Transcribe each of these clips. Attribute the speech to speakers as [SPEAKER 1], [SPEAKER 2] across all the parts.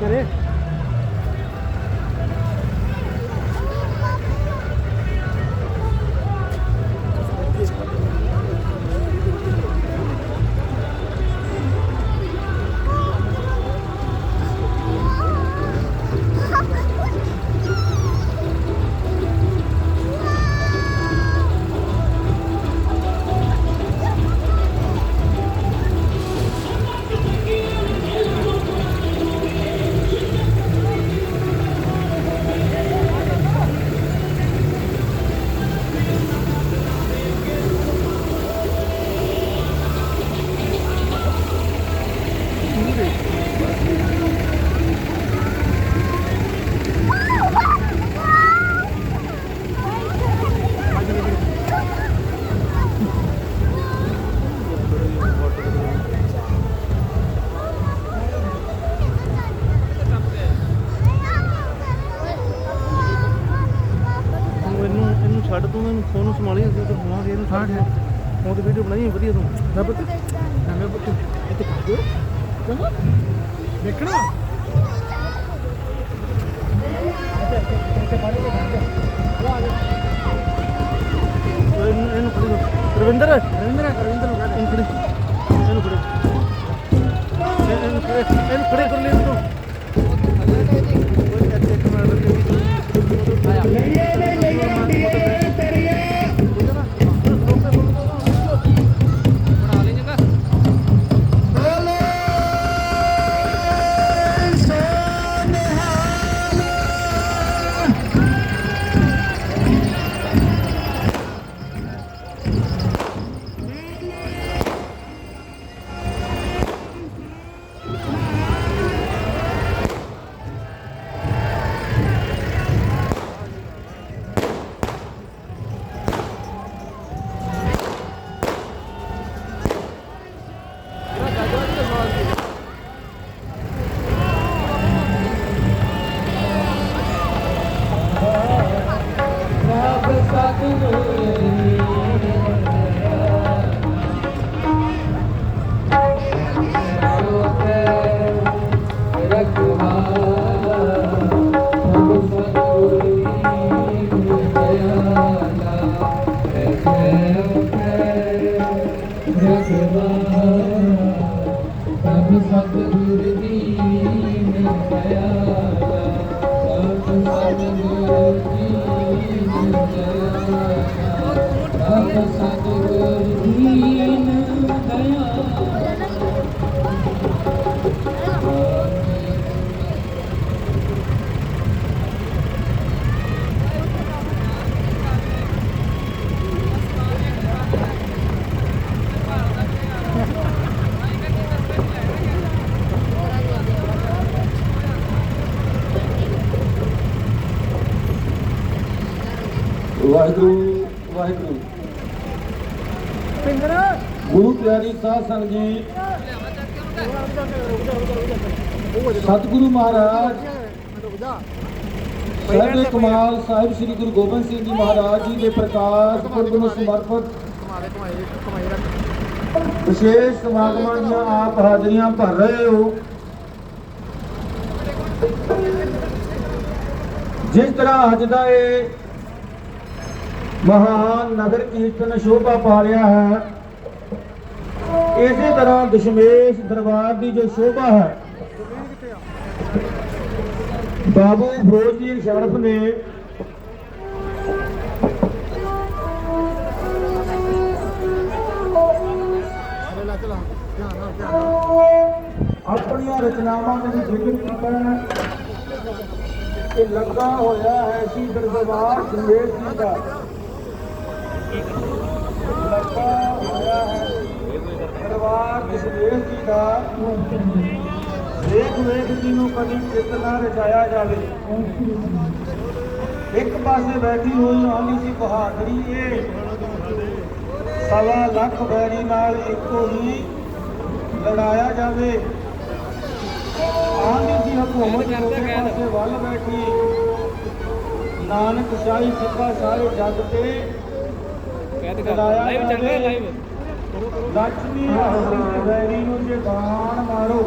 [SPEAKER 1] ਕਰੇ ਫੋਨ ਵਧੀਆ ਤੂੰ। ਮੈਂ ਪੁੱਤ। ਮੈਂ ਪੁੱਤ। ਇੱਥੇ ਕਰ ਦਿਓ ਚੰਗਾ। ਦੇਖਣਾ। ਇਹਨੂੰ ਇਹਨੂੰ ਰਵਿੰਦਰ। ਰਵਿੰਦਰ ਰਵਿੰਦਰ ਨੂੰ ਕਹਿੰਦੇ ਇਹਨੂੰ ਫੜੀ ਇਹਨੂੰ ਫੜੀ ਇਹਨੂੰ ਫੜੇ ਇਹਨੂੰ ਫੜੇ ਕਰ ਲੈ ਇਹਨੂੰ ਕੋਈ ਇੱਥੇ ਇੱਕ ਮਿੰਟ ਰੁਕ
[SPEAKER 2] ਵਾਹਿਗੁਰੂ ਵਾਹਿਗੁਰੂ।
[SPEAKER 1] ਪਿੰਦਰ।
[SPEAKER 2] ਗੁਰੂ ਪਿਆਰੀ ਸਾਧ ਸੰਗਤ ਜੀ ਸਤਿਗੁਰੂ ਮਹਾਰਾਜ ਸਾਹਿਬ ਕਮਾਲ ਸਾਹਿਬ ਸ੍ਰੀ ਗੁਰੂ ਗੋਬਿੰਦ ਸਿੰਘ ਜੀ ਮਹਾਰਾਜ ਜੀ ਦੇ ਪ੍ਰਕਾਸ਼ ਪੁਰਬ ਨੂੰ ਸਮਰਪਿਤ ਵਿਸ਼ੇਸ਼ ਸਮਾਗਮਾਂ ਦੀਆਂ ਆਪ ਹਾਜ਼ਰੀਆਂ ਭਰ ਰਹੇ ਹੋ। ਜਿਸ ਤਰ੍ਹਾਂ ਅੱਜ ਦਾ ਇਹ ਮਹਾਨ ਨਗਰ ਕੀਰਤਨ ਸ਼ੋਭਾ ਪਾ ਰਿਹਾ ਹੈ। ਇਸੇ ਤਰ੍ਹਾਂ ਦਸ਼ਮੇਸ਼ ਦਰਬਾਰ ਦੀ ਜੋ ਸ਼ੋਭਾ ਹੈ, ਬਾਬੂ ਫਿਰੋਜ਼ਜੀ ਸ਼ਰਫ ਨੇ ਆਪਣੀਆਂ ਰਚਨਾਵਾਂ ਦੇ ਜ਼ਿਕਰ ਕੀਤਾ ਹੈ। ਕਿ ਲੱਗਾ ਹੋਇਆ ਹੈ ਸੀ ਦਰਬਾਰ ਸੰਗੇਸ਼ ਜੀ ਦਾ। ਲੱਗਾ ਹੋਇਆ ਹੈ। ਦਰਬਾਰ ਸੰਗੇਸ਼ ਜੀ ਦਾ ਵੇਖ ਵੇਖ ਜੀ ਨੂੰ ਕਦੀ ਚਿੱਤ ਨਾ ਰਚਾਇਆ ਜਾਵੇ। ਇੱਕ ਪਾਸੇ ਬੈਠੀ ਹੋਈ ਆਂਦੀ ਸੀ ਬਹਾਦਰੀ ਇਹ ਸਵਾ ਲੱਖ ਬੈਰੀ ਨਾਲ ਇੱਕੋ ਹੀ ਲੜਾਇਆ ਜਾਵੇ। ਆਂਦੀ ਸੀ ਹਕੂਮਤ ਦੂਜੇ ਪਾਸੇ ਵੱਲ ਬੈਠੀ। ਨਾਨਕ ਸ਼ਾਹੀ ਸਿੱਖਾ ਸਾਰੇ ਜੱਗ ਤੇ ਕੈਦ ਆਖਦੀ ਬੈਰੀ ਨੂੰ ਜੇ ਬਾਣ ਮਾਰੋ।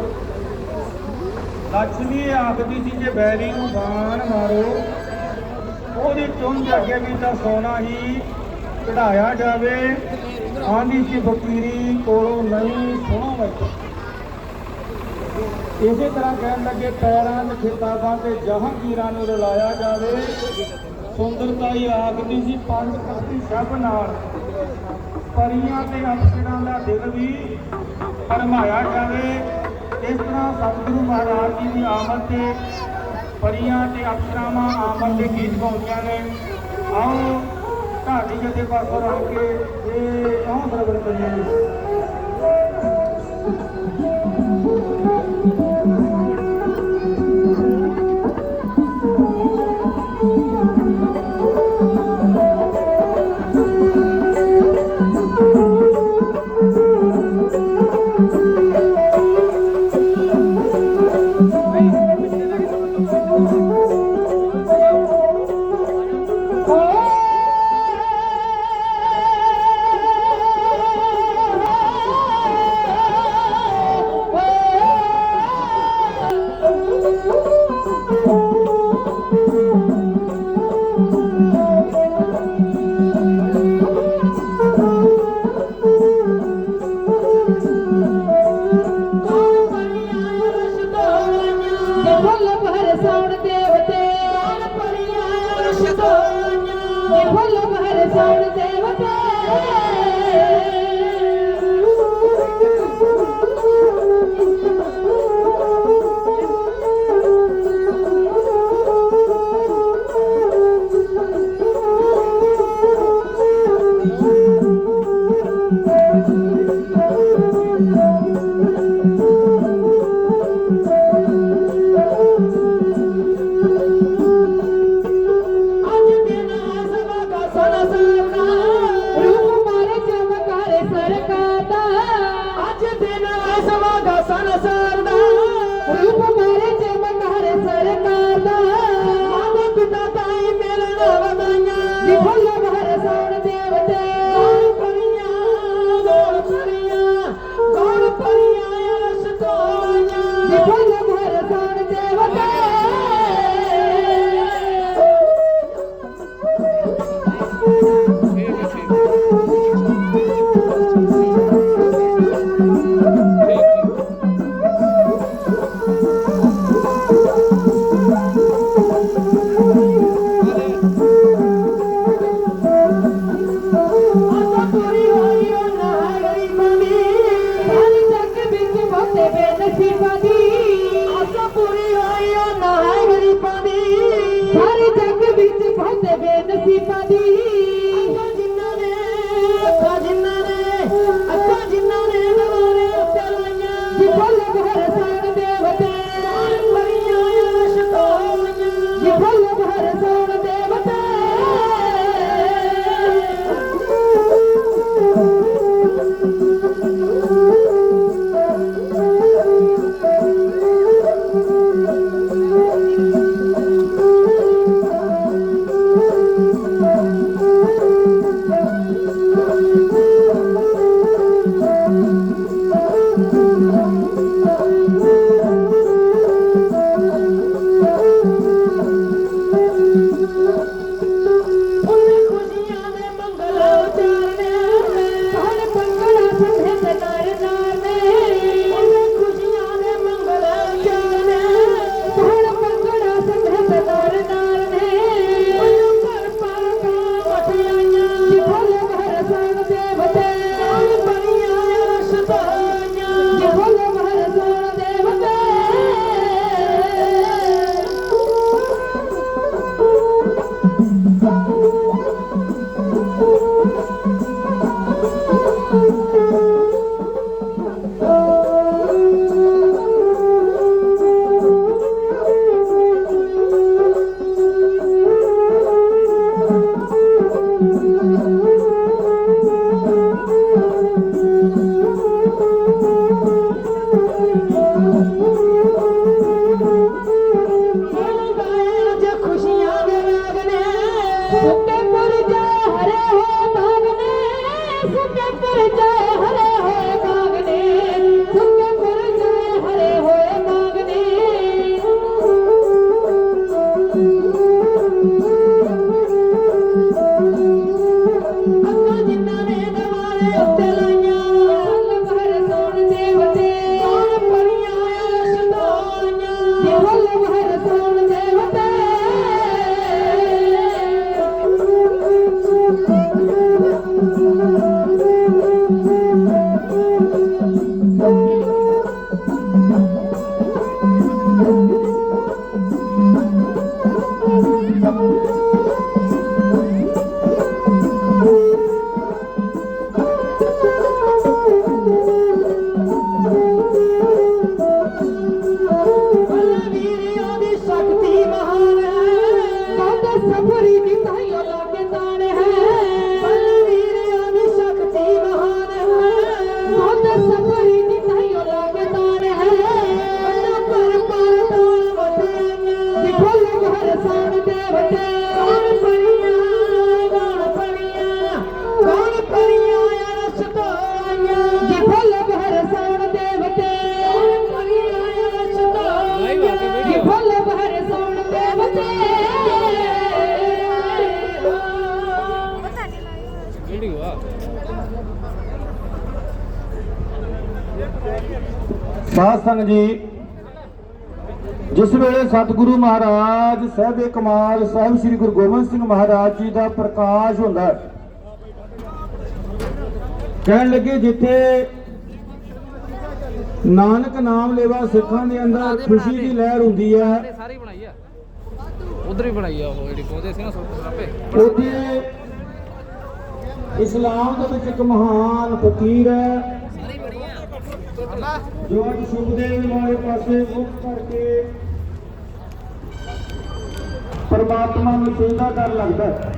[SPEAKER 3] ਲక్ష్ਮੀ ਆਖਦੀ ਸੀ ਜੇ ਬੈਰੀ ਨੂੰ ਬਾਣ ਮਾਰੋ। ਉਹਦੀ ਚੁੰਝ ਅੱਗੇ ਵੀ ਤਾਂ ਸੋਨਾ ਹੀ ਕਢਾਇਆ ਜਾਵੇ। ਆਂਦੀ ਸੀ ਫਕੀਰੀ ਕੋਲੋਂ ਨਹੀਂ ਸੋਨਾ ਵਿੱਚ ਇਸੇ ਤਰ੍ਹਾਂ ਕਹਿਣ ਲੱਗੇ, ਪੈਰਾਂ ਦੇ ਖਿਤਾਬਾਂ ਤੇ ਜਹਾਂਗੀਰਾਂ ਨੂੰ ਰਲਾਇਆ ਜਾਵੇ। ਸੁੰਦਰਤਾ ਹੀ ਆਖਦੀ ਸੀ, ਪੰਜ ਕਾਤੀ ਸਭ ਨਾਲ। ਪਰੀਆਂ ਤੇ ਅਪਸਰਾਂ ਦਾ ਦਿਲ ਵੀ ਫਰਮਾਇਆ ਜਾਵੇ। ਇਸ ਤਰ੍ਹਾਂ ਸਤਿਗੁਰੂ ਮਹਾਰਾਜ ਜੀ ਦੀ ਆਮਦ ਤੇ ਪਰੀਆਂ ਤੇ ਅਪਸਰਾਵਾਂ ਆਮਦ ਦੇ ਗੀਤ ਗਾਉਂਦੀਆਂ ਨੇ ਆਓ ਢਾਡੀ ਜਦੇ ਪਾਸੋਂ ਰਲ ਕੇ ਇਹ ਆਉਂ ਸਰਵਰ ਕਰੀਏ Thank you.
[SPEAKER 2] ਸਾਧ ਸੰਗਤ ਜੀ ਜਿਸ ਵੇਲੇ ਸਤਿਗੁਰੂ ਮਹਾਰਾਜ ਸਾਹਿਬੇ ਕਮਾਲ ਸਾਹਿਬ ਸ੍ਰੀ ਗੁਰੂ ਗੋਬਿੰਦ ਸਿੰਘ ਮਹਾਰਾਜ ਜੀ ਦਾ ਪ੍ਰਕਾਸ਼ ਹੁੰਦਾ ਹੈ ਕਹਿਣ ਲੱਗੇ ਜਿੱਥੇ ਨਾਨਕ ਨਾਮ ਲੈਵਾ ਸਿੱਖਾਂ ਦੇ ਅੰਦਰ ਖੁਸ਼ੀ ਦੀ ਲਹਿਰ ਹੁੰਦੀ ਹੈ।
[SPEAKER 3] ਇਹ ਸਾਰੀ ਬਣਾਈ ਆ। ਉਧਰ ਹੀ ਬਣਾਈ ਆ ਉਹ ਜਿਹੜੀ ਪੌਦੇ ਸੀ ਨਾ ਸਰਾਪੇ।
[SPEAKER 2] ਉੱਥੇ ਇਸਲਾਮ ਦੇ ਵਿੱਚ ਇੱਕ ਮਹਾਨ ਫਕੀਰ ਹੈ। ਜੋ ਅੱਜ ਸੁਖਦੇਵ ਵਾਲੇ ਪਾਸੇ ਮੁਖ ਕਰਕੇ ਪਰਮਾਤਮਾ ਨੂੰ ਸਜਦਾ ਕਰ ਲੱਗਦਾ ਹੈ।